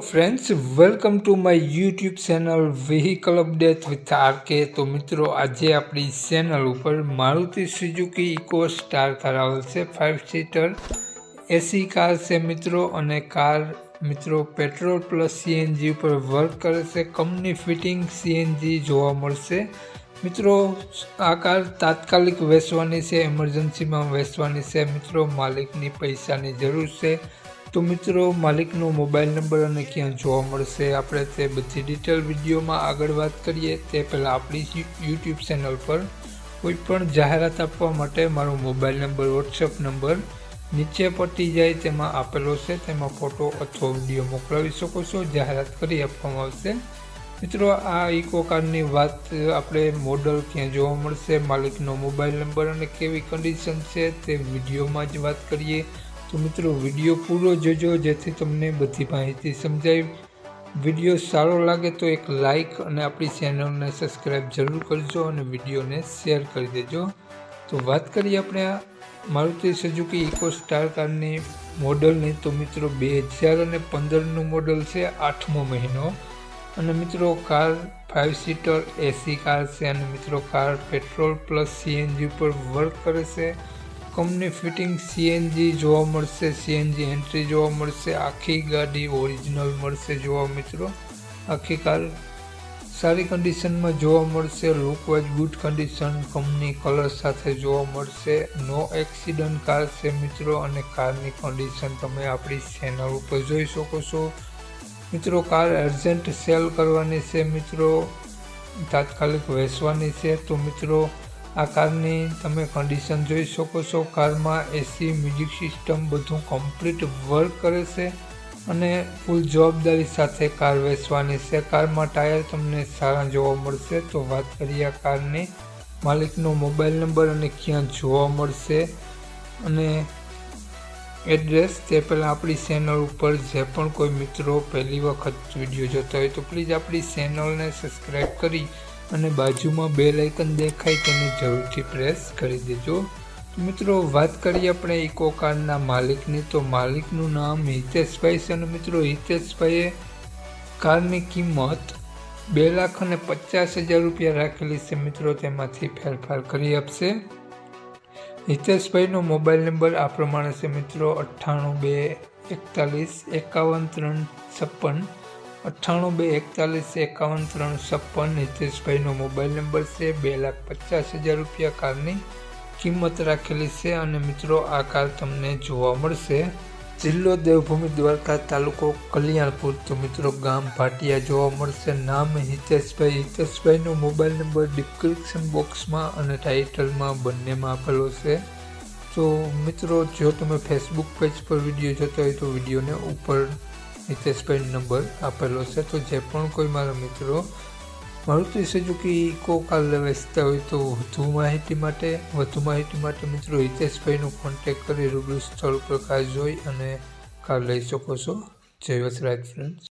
Friends welcome to my YouTube channel vehicle update with RK તો મિત્રો, આજે આપણી ચેનલ ઉપર Maruti Suzuki Eeco star car છે. ફાઇવ સીટર એસી કાર છે મિત્રો અને કાર મિત્રો પેટ્રોલ પ્લસ સીએનજી ઉપર વર્ક કરે છે. કંપની ફિટિંગ સીએનજી જોવા મળશે. મિત્રો, આ કાર તાત્કાલિક વેચવાની છે એમરજન્સીમાં વેચવાની છે. મિત્રો, માલિકની પૈસાની જરૂર છે. તો મિત્રો, માલિકનો મોબાઈલ નંબર અને ક્યાં જોવા મળશે, આપણે તે બધી ડિટેલ વિડીયોમાં આગળ વાત કરીએ. તે પહેલાં આપણી યુટ્યુબ ચેનલ પર કોઈ પણ જાહેરાત આપવા માટે મારો મોબાઈલ નંબર વોટ્સઅપ નંબર નીચે પટી જાય, તેમાં આપેલો છે. તેમાં ફોટો અથવા વીડિયો મોકલાવી શકો છો. જાહેરાત કરી આપવામાં આવશે. મિત્રો, આ ઇકો કારની વાત આપણે મોડલ ક્યાં જોવા મળશે, માલિકનો મોબાઈલ નંબર અને કેવી કન્ડિશન છે તે વિડીયોમાં જ વાત કરીએ. તો મિત્રો, વીડિયો પૂરો જોજો, જેથી તમને બધી માહિતી સમજાય. વીડિયો સારો લાગે તો એક લાઇક અને આપણી ચેનલને સબસ્ક્રાઈબ જરૂર કરજો અને વિડીયોને શેર કરી દેજો. તો વાત કરીએ આપણે આ મારુતિ સુઝુકી ઇકો સ્ટાર કારની મોડલની. તો મિત્રો, બે હજાર અને પંદરનું મોડલ છે, આઠમો મહિનો. અને મિત્રો, car five seater AC car છે અને મિત્રો, કાર પેટ્રોલ પ્લસ સીએનજી ઉપર વર્ક કરે છે. કંપની ફિટિંગ સીએનજી જોવા મળશે સીએનજી એન્ટ્રી જોવા મળશે, આખી ગાડી ઓરિજિનલ મળશે જોવા મિત્રો. આખી કાર સારી કન્ડિશનમાં જોવા મળશે lookwise good condition company colour સાથે જોવા મળશે. નો એક્સિડન્ટ કાર છે મિત્રો અને કારની કન્ડિશન તમે આપણી ચેનલ ઉપર જોઈ શકો છો. મિત્રો કાર અર્જન્ટ સેલ કરવાની છે મિત્રો. તાત્કાલિક વેચવાની છે. તો મિત્રો આ કારની તમે કન્ડિશન જોઈ શકો છો. કારમાં એસી મ્યુઝિક સિસ્ટમ બધું કમ્પ્લીટ વર્ક કરે છે અને ફૂલ જવાબદારી સાથે કાર વેચવાની છે. કારમાં ટાયર તમને સારા જોવા મળશે. તો વાત કરીએ આ કારની. માલિકનો મોબાઈલ નંબર અને ક્યાં જોવા મળશે અને એડ્રેસ તે પહેલાં આપણી ચેનલ ઉપર જે પણ કોઈ મિત્રો પહેલી વખત વીડિયો જોતા હોય તો પ્લીઝ આપણી ચેનલને સબસ્ક્રાઈબ કરી અને બાજુમાં બે લાઇકન દેખાય તેને જરૂરથી પ્રેસ કરી દેજો. મિત્રો, વાત કરીએ આપણે ઇકો કારના માલિકની. તો માલિકનું નામ હિતેશભાઈ છે અને મિત્રો, હિતેશભાઈએ કારની કિંમત બે લાખ અને પચાસ હજાર રૂપિયા રાખેલી છે મિત્રો, તેમાંથી ફેરફાર કરી આપશે. હિતેશભાઈનો મોબાઈલ નંબર આ પ્રમાણે છે મિત્રો, અઠ્ઠાણું બે એકતાલીસ એકાવન ત્રણ છપ્પન અઠ્ઠાણું બે એકતાલીસ એકાવન ત્રણ છપ્પન હિતેશભાઈનો મોબાઈલ નંબર છે. બે લાખ પચાસ હજાર રૂપિયા કારની કિંમત રાખેલી છે અને મિત્રો, આ કાર તમને જોવા મળશે. જિલ્લો દેવભૂમિ દ્વારકા તાલુકો કલ્યાણપુર. તો મિત્રો, ગામ ભાટિયા જોવા મળશે. નામ હિતેશભાઈ. હિતેશભાઈનો મોબાઈલ નંબર ડિસ્ક્રિપ્શન બોક્સમાં અને ટાઇટલમાં બંનેમાં આપેલો છે. તો મિત્રો, જો તમે ફેસબુક પેજ પર વીડિયો જોતા હોય તો વિડીયોને ઉપર હિતેશભાઈ નંબર આપેલો છે. તો જે પણ કોઈ મારા મિત્રો મારુતિ સુઝુકી ઇકો કાર વેચતા હોય તો વધુ માહિતી માટે, વધુ માહિતી માટે મિત્રો હિતેશભાઈનો કોન્ટેક કરી રૂબરૂ સ્થળ પર કાર જોઈ અને કાર લઈ શકો છો. જય વસરાજ ફ્રેન્ડ્સ